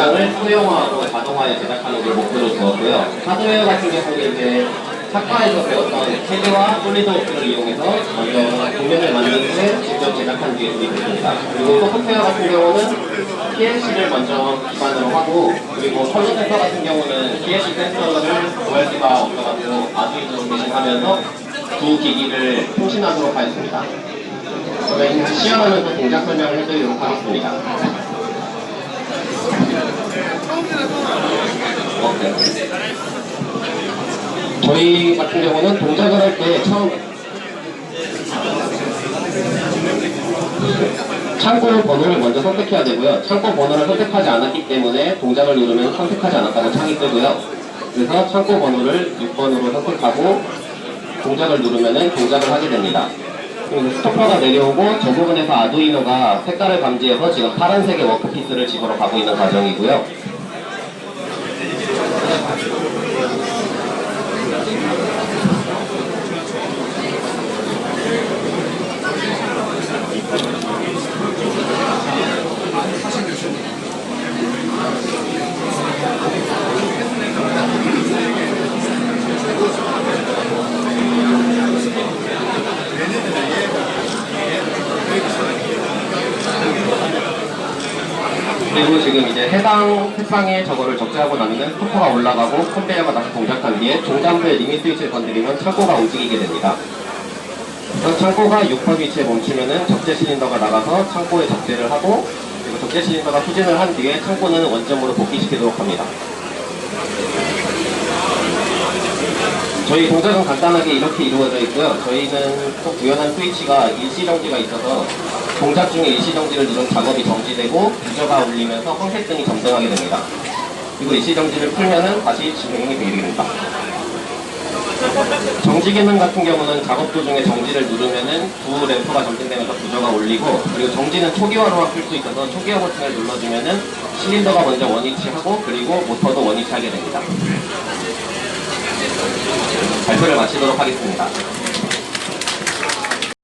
공장을 소형화하고 자동화에 제작하는 걸 목표로 두었고요. 하드웨어 같은 경우는 이제 학과에서 배웠던 캐드와 솔리드 워크를 이용해서 먼저 도면을 만든 후에 직접 제작한 기술이 있습니다. 그리고 소프트웨어 같은 경우는 PLC를 먼저 기반으로 하고 그리고 컬러 센서 같은 경우는 PLC 센서를 수가 없어가지고 아두이노로 대신하면서 두 기기를 통신하도록 하였습니다. 그러면 시연하면서 동작 설명을 해드리도록 하겠습니다. 저희 같은 경우는 동작을 할 때 처음 창고 번호를 먼저 선택해야 되고요. 창고 번호를 선택하지 않았기 때문에 동작을 누르면 선택하지 않았다고 창이 뜨고요. 그래서 창고 번호를 6번으로 선택하고 동작을 누르면 동작을 하게 됩니다. 그리고 스토퍼가 내려오고 저 부분에서 아두이노가 색깔을 감지해서 지금 파란색의 워크피스를 집으러 가고 있는 과정이고요. Thank you. 그리고 지금 이제 해당 색상의 저거를 적재하고 나면 스토퍼가 올라가고 컨베이어가 다시 동작한 뒤에 종장부의 리밋 스위치를 건드리면 창고가 움직이게 됩니다. 그래서 창고가 6번 위치에 멈추면은 적재 실린더가 나가서 창고에 적재를 하고 그리고 적재 실린더가 후진을 한 뒤에 창고는 원점으로 복귀시키도록 합니다. 저희 동작은 간단하게 이렇게 이루어져 있고요. 저희는 또 구현한 스위치가 일시정지가 있어서 동작 중에 일시정지를 누른 작업이 정지되고 부저가 울리면서 황색 등이 점등하게 됩니다. 그리고 일시정지를 풀면은 다시 진행이 되게 됩니다. 정지 기능 같은 경우는 작업 도중에 정지를 누르면은 두 램프가 점등되면서 부저가 울리고 그리고 정지는 초기화로만 풀 수 있어서 초기화 버튼을 눌러주면은 실린더가 먼저 원위치하고 그리고 모터도 원위치하게 됩니다. 발표를 마치도록 하겠습니다.